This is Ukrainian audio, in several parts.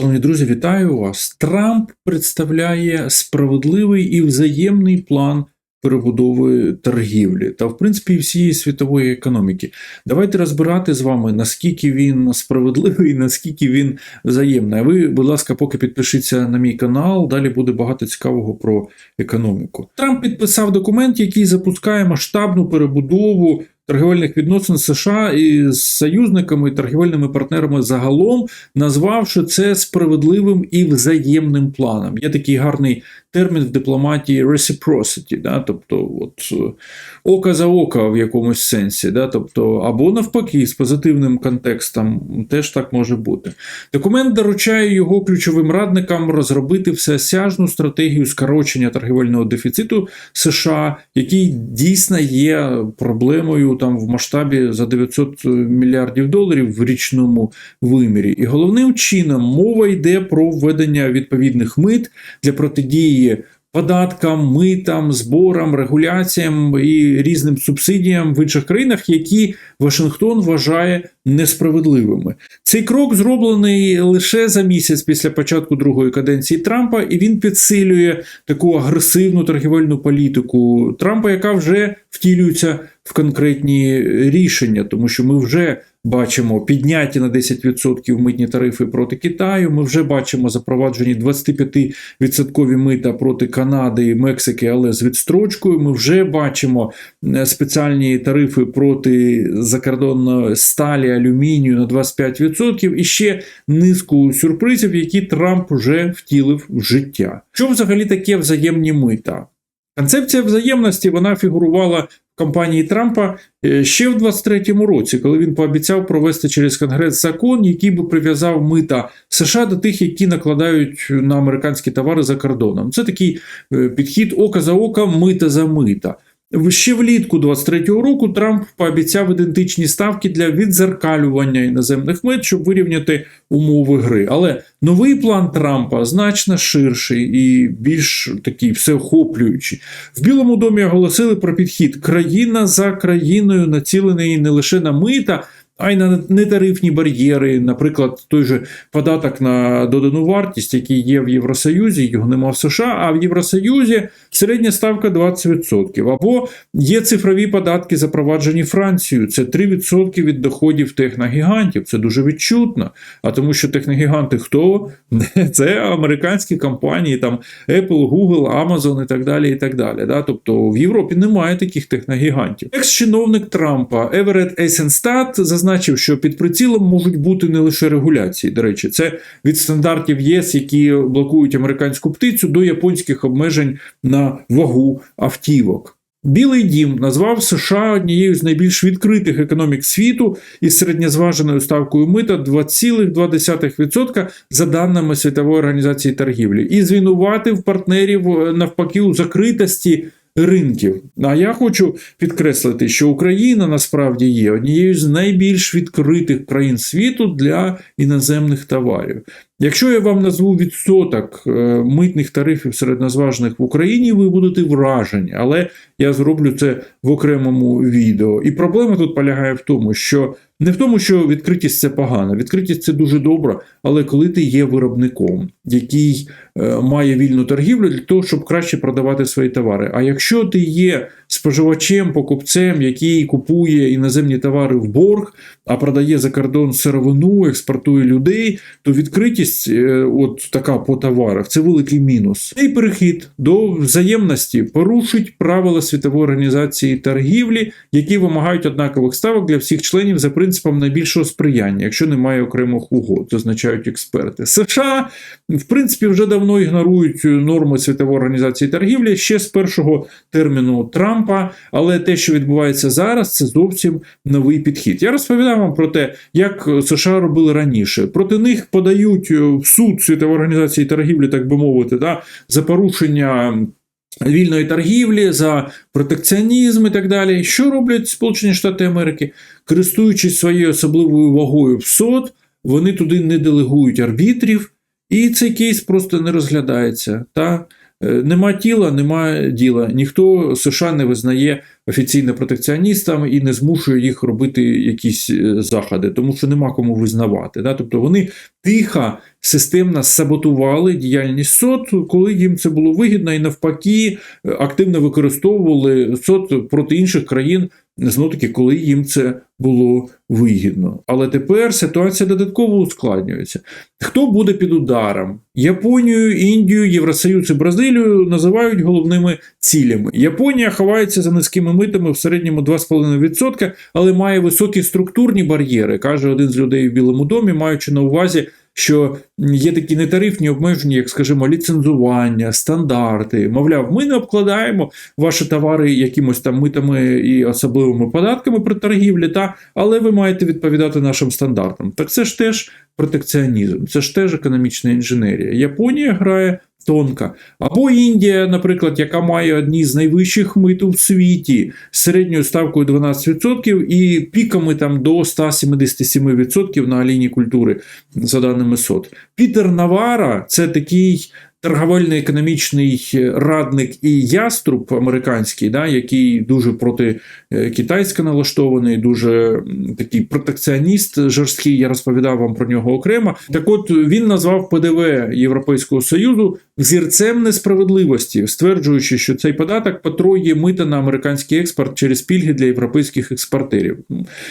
Шановні друзі, вітаю вас. Трамп представляє справедливий і взаємний план перебудови торгівлі та, в принципі, всієї світової економіки. Давайте розбирати з вами, наскільки він справедливий, наскільки він взаємний. А ви, будь ласка, поки підпишіться на мій канал, далі буде багато цікавого про економіку. Трамп підписав документ, який запускає масштабну перебудову торгівельних відносин США із союзниками і торгівельними партнерами загалом, назвавши це справедливим і взаємним планом. Є такий гарний термін в дипломатії reciprocity, да? тобто от, е, око за око в якомусь сенсі, да? тобто, або навпаки, з позитивним контекстом теж так може бути. Документ доручає його ключовим радникам розробити всеосяжну стратегію скорочення торгівельного дефіциту США, який дійсно є проблемою там в масштабі за 900 мільярдів доларів в річному вимірі. І головним чином мова йде про введення відповідних мит для протидії податкам, митам, зборам, регуляціям і різним субсидіям в інших країнах, які Вашингтон вважає несправедливими. Цей крок зроблений лише за місяць після початку другої каденції Трампа, і він підсилює таку агресивну торгівельну політику Трампа, яка вже втілюється в конкретні рішення, тому що ми вже бачимо підняті на 10% митні тарифи проти Китаю. Ми вже бачимо запроваджені 25% мита проти Канади і Мексики, але з відстрочкою. Ми вже бачимо е, спеціальні тарифи проти закордонної сталі, алюмінію на 25% і ще низку сюрпризів, які Трамп вже втілив в життя. Що взагалі таке взаємні мита? Концепція взаємності вона фігурувала в кампанії Трампа е, ще в 23-му році, коли він пообіцяв провести через Конгрес закон, який би прив'язав мита США до тих, які накладають на американські товари за кордоном. Це такий е, підхід ока за ока, мита за мита. Ще влітку 23-го року Трамп пообіцяв ідентичні ставки для відзеркалювання іноземних мит, щоб вирівняти умови гри. Але новий план Трампа значно ширший і більш такий всеохоплюючий. В Білому домі оголосили про підхід країна за країною, націлений не лише на мита. А й на нетарифні бар'єри, наприклад, той же податок на додану вартість, який є в Євросоюзі, його нема в США, а в Євросоюзі середня ставка 20%. Або є цифрові податки, запроваджені Францією. Це 3% від доходів техногігантів. Це дуже відчутно. А тому, що техногіганти хто? Це американські компанії, там Apple, Google, Amazon і так далі. і так далі. Да? Тобто в Європі немає таких техногігантів. Екс-чиновник Трампа Еверет Ейсенстат зазначив, зазначив, що під прицілом можуть бути не лише регуляції. До речі, це від стандартів ЄС, які блокують американську птицю, до японських обмежень на вагу автівок. Білий дім назвав США однією з найбільш відкритих економік світу із середньозваженою ставкою мита 2,2% за даними Світової організації торгівлі, і звинуватив партнерів е, навпаки у закритості ринків. А я хочу підкреслити, що Україна насправді є однією з найбільш відкритих країн світу для іноземних товарів. Якщо я вам назву відсоток е, митних тарифів середнозважених в Україні, ви будете вражені, але я зроблю це в окремому відео. І проблема тут полягає в тому, що не в тому, що відкритість це погано, відкритість це дуже добре, але коли ти є виробником, який має вільну торгівлю для того, щоб краще продавати свої товари. А якщо ти є споживачем, покупцем, який купує іноземні товари в борг, а продає за кордон сировину, експортує людей, то відкритість, е, от така по товарах, це великий мінус. Цей перехід до взаємності порушить правила світової організації торгівлі, які вимагають однакових ставок для всіх членів за принципом найбільшого сприяння, якщо немає окремих угод, зазначають експерти. США в принципі вже давно ігнорують норми світової організації торгівлі ще з першого терміну Трампа, але те, що відбувається зараз, це зовсім новий підхід. Я розповідав вам про те, як США робили раніше. Проти них подають в суд світової організації торгівлі, так би мовити, да, за порушення. Вільної торгівлі, за протекціонізм і так далі. Що роблять Сполучені Штати Америки? Користуючись своєю особливою вагою в СОД, вони туди не делегують арбітрів, і цей кейс просто не розглядається. Та Е, Нема тіла, нема діла. Ніхто США не визнає офіційно протекціоністами і не змушує їх робити якісь е, заходи, тому що нема кому визнавати. Да? Тобто вони тихо, системно саботували діяльність СОТ, коли їм це було вигідно, і навпаки е, активно використовували СОТ проти інших країн. Знову таки, коли їм це було вигідно. Але тепер ситуація додатково ускладнюється. Хто буде під ударом? Японію, Індію, Євросоюз і Бразилію називають головними цілями. Японія ховається за низькими митами в середньому 2,5%, але має високі структурні бар'єри, каже один з людей в Білому домі, маючи на увазі. Що є такі нетарифні обмеження, як, скажімо, ліцензування, стандарти. Мовляв, ми не обкладаємо ваші товари якимось там митами і особливими податками при торгівлі, та, але ви маєте відповідати нашим стандартам. Так це ж теж протекціонізм, це ж теж економічна інженерія. Японія грає тонко. Або Індія, наприклад, яка має одні з найвищих мит у світі середньою ставкою 12% і піками там до 177% на лінії культури, за даними СОТ. Пітер Навара це такий. Торговельно-економічний радник і яструб американський, да, який дуже проти е, китайсько налаштований, дуже такий протекціоніст жорсткий. Я розповідав вам про нього окремо. Так, от він назвав ПДВ Європейського союзу зірцем несправедливості, стверджуючи, що цей податок потроює мита на американський експорт через пільги для європейських експортерів.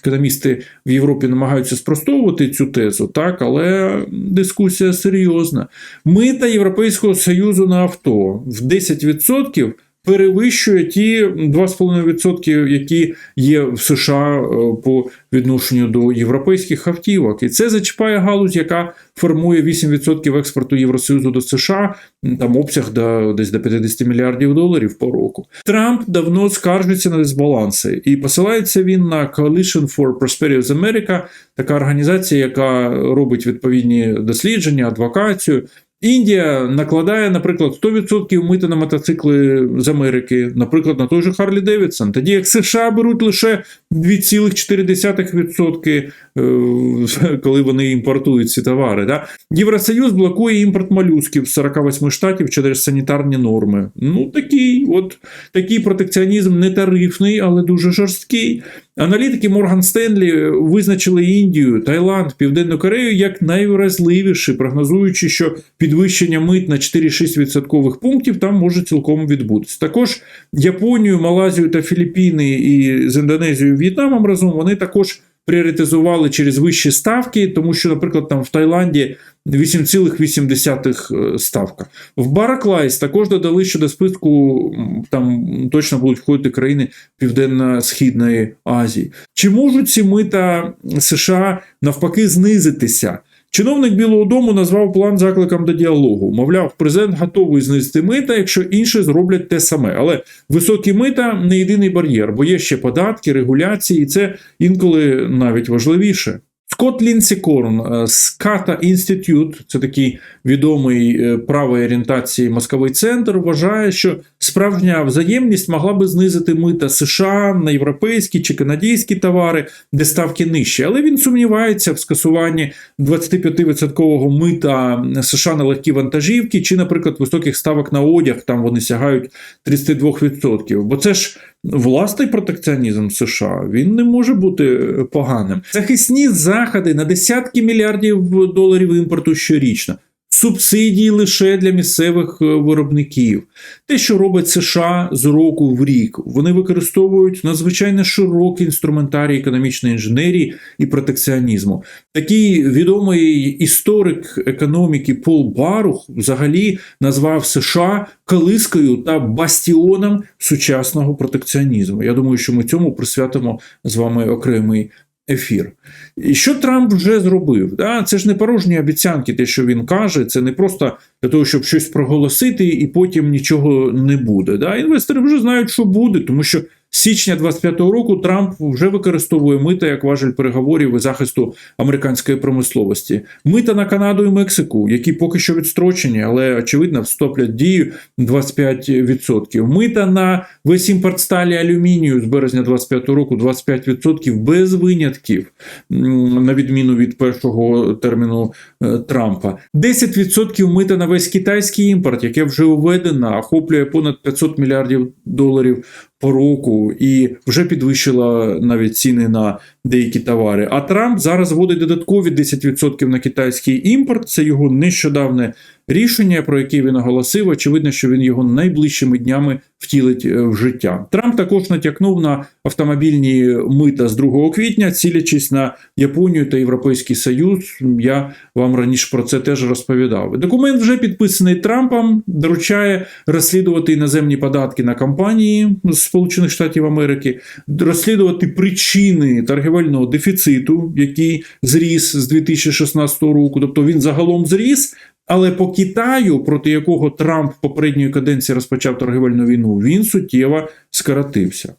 Економісти в Європі намагаються спростовувати цю тезу, так, але дискусія серйозна. Мита Європейського Союзу на авто в 10% перевищує ті 2,5%, які є в США е, по відношенню до європейських автівок. І це зачіпає галузь, яка формує 8% експорту Євросоюзу до США, там обсяг до десь до 50 мільярдів доларів по року. Трамп давно скаржиться на дисбаланси, і посилається він на Coalition for Prosperity of America, така організація, яка робить відповідні дослідження, адвокацію. Індія накладає, наприклад, 100% мита на мотоцикли з Америки, наприклад, на той же Харлі Девідсон. Тоді як США беруть лише 2,4%, е, коли вони імпортують ці товари. Да? Євросоюз блокує імпорт молюсків з 48 штатів через санітарні норми. Ну, такий от такий протекціонізм не тарифний, але дуже жорсткий. Аналітики Морган Стенлі визначили Індію, Таїланд, Південну Корею як найвразливіші, прогнозуючи, що підвищення мит на 4-6 відсоткових пунктів там може цілком відбутися. Також Японію, Малазію та Філіппіни і з Індонезією В'єтнамом разом вони також пріоритизували через вищі ставки, тому що, наприклад, там в Таїланді 8,8 ставка. В Бараклайс також додали, що до списку там точно будуть входити країни Південно-Східної Азії. Чи можуть ці мита США навпаки знизитися? Чиновник Білого Дому назвав план закликом до діалогу. Мовляв, президент готовий знизити мита, якщо інші зроблять те саме. Але високі мита не єдиний бар'єр, бо є ще податки, регуляції, і це інколи навіть важливіше. Скотт Лінсі Корн е, з Ката Інститют, це такий відомий е, правої орієнтації мозковий центр, вважає, що справжня взаємність могла би знизити мита США на європейські чи канадські товари, де ставки нижчі. Але він сумнівається в скасуванні 25% мита США на легкі вантажівки, чи, наприклад, високих ставок на одяг, там вони сягають 32%. Бо це ж власний протекціонізм США, він не може бути поганим. Захисні заходи на десятки мільярдів доларів імпорту щорічно. Субсидії лише для місцевих е, виробників. Те, що робить США з року в рік, вони використовують надзвичайно широкий інструментарій економічної інженерії і протекціонізму. Такий відомий історик економіки Пол Барух взагалі назвав США колискою та бастіоном сучасного протекціонізму. Я думаю, що ми цьому присвятимо з вами окремий ефір. І що Трамп вже зробив? Да? Це ж не порожні обіцянки, те, що він каже, це не просто для того, щоб щось проголосити, і потім нічого не буде. Да? Інвестори вже знають, що буде, тому що Січня 25-го року Трамп вже використовує мита як важель переговорів і захисту американської промисловості. Мита на Канаду і Мексику, які поки що відстрочені, але очевидно вступлять в дію 25%. Мита на весь імпорт сталі алюмінію з березня 25-го року 25% без винятків, на відміну від першого терміну е, Трампа. 10% мита на весь китайський імпорт, яке вже введено, охоплює понад 500 мільярдів доларів по року і вже підвищила навіть ціни на деякі товари. А Трамп зараз вводить додаткові 10% на китайський імпорт. Це його нещодавне рішення, про яке він оголосив. Очевидно, що він його найближчими днями втілить е, в життя. Трамп також натякнув на автомобільні мита з 2 квітня, цілячись на Японію та Європейський Союз. Я вам раніше про це теж розповідав. Документ вже підписаний Трампом, доручає розслідувати іноземні податки на компанії Сполучених Штатів Америки, розслідувати причини торгівельного дефіциту, який зріс з 2016 року. Тобто він загалом зріс. Але по Китаю, проти якого Трамп попередньої каденції розпочав торгівельну війну, він суттєво скоротився.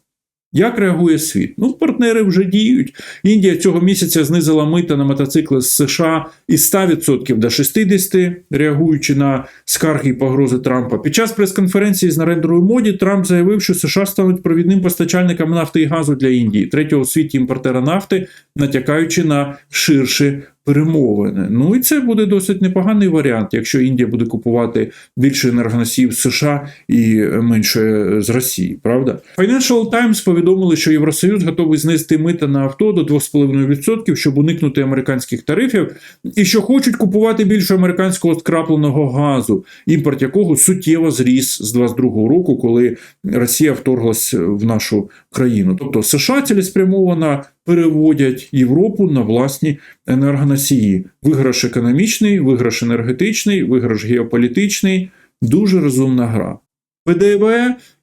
Як реагує світ? Ну, партнери вже діють. Індія цього місяця знизила мита на мотоцикли з США із 100% до 60%, реагуючи на скарги і погрози Трампа. Під час прес-конференції з Нарендрою моді Трамп заявив, що США стануть провідним постачальником нафти і газу для Індії, третього у світі імпортера нафти, натякаючи на ширші перемовини. Ну і це буде досить непоганий варіант, якщо Індія буде купувати більше енергоносіїв США і менше з Росії. Правда, Financial Times повідомили, що Євросоюз готовий знести мита на авто до 2,5%, щоб уникнути американських тарифів, і що хочуть купувати більше американського скрапленого газу, імпорт якого суттєво зріс з 22 року, коли Росія вторглась в нашу країну. Тобто США цілеспрямовано переводять Європу на власні енергоносії. Виграш економічний, виграш енергетичний, виграш геополітичний. Дуже розумна гра. ПДВ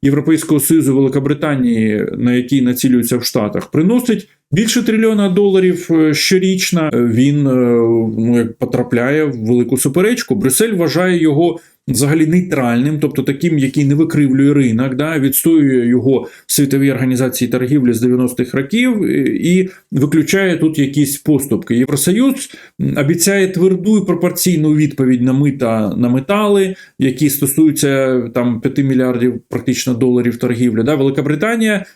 Європейського Союзу Великобританії, на який націлюється в Штатах, приносить більше трильйона доларів е, щорічно. Він е, ну, потрапляє в велику суперечку. Брюссель вважає його взагалі нейтральним, тобто таким, який не викривлює ринок, да, відстоює його в світовій організації торгівлі з 90-х років е, і виключає тут якісь поступки. Євросоюз обіцяє тверду і пропорційну відповідь на мита на метали, які стосуються там 5 мільярдів практично доларів торгівлі. Да. Велика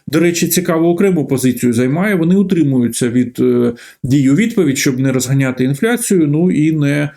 до речі, цікаву окрему позицію займає. Вони утримуються від е, дію відповідь, щоб не розганяти інфляцію, ну і не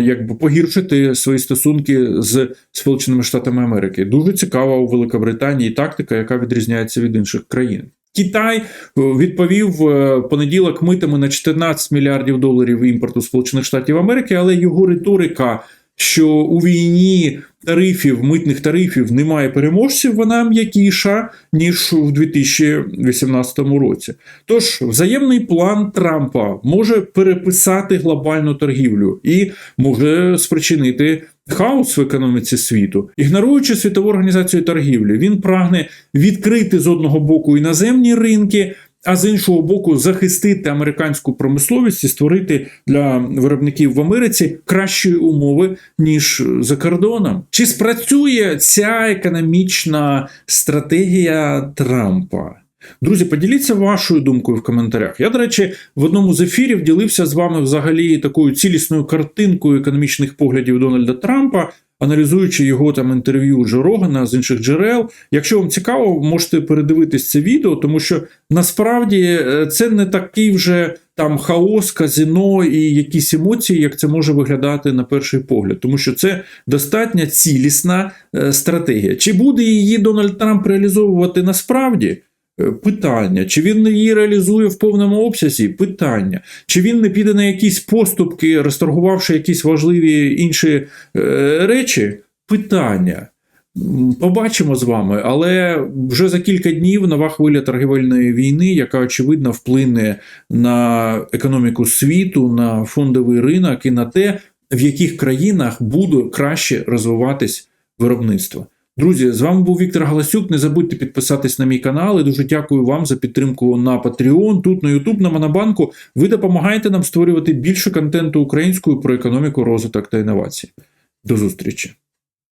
якби погіршити свої стосунки з Сполученими Штатами Америки. Дуже цікава у Великобританії тактика, яка відрізняється від інших країн. Китай е, відповів в понеділок митами на 14 мільярдів доларів імпорту Сполучених Штатів Америки, але його риторика, що у війні тарифів, митних тарифів немає переможців, вона м'якіша ніж у 2018 році. Тож взаємний план Трампа може переписати глобальну торгівлю і може спричинити. Хаос в економіці світу, ігноруючи світову організацію торгівлі, він прагне відкрити з одного боку іноземні ринки, а з іншого боку, захистити американську промисловість і створити для виробників в Америці кращі умови ніж за кордоном. Чи спрацює ця економічна стратегія Трампа? Друзі, поділіться вашою думкою в коментарях. Я, до речі, в одному з ефірів ділився з вами взагалі такою цілісною картинкою економічних поглядів Дональда Трампа аналізуючи його там інтерв'ю Джо Рогана з інших джерел. Якщо вам цікаво, можете передивитись це відео, тому що насправді е, це не такий вже там хаос, казино і якісь емоції, як це може виглядати на перший погляд, тому що це достатньо цілісна е, стратегія. Чи буде її Дональд Трамп реалізовувати насправді? Е, питання, чи він її реалізує в повному обсязі? Питання. Чи він не піде на якісь поступки, розторгувавши якісь важливі інші е, речі? Питання. Побачимо з вами, але вже за кілька днів нова хвиля торгівельної війни, яка очевидно вплине на економіку світу, на фондовий ринок і на те, в яких країнах буде краще розвиватись виробництво. Друзі, з вами був Віктор Галасюк. Не забудьте підписатись на мій канал. і Дуже дякую вам за підтримку на Patreon, тут на YouTube, на Монобанку. Ви допомагаєте нам створювати більше контенту українською про економіку, розвиток та інновації. До зустрічі!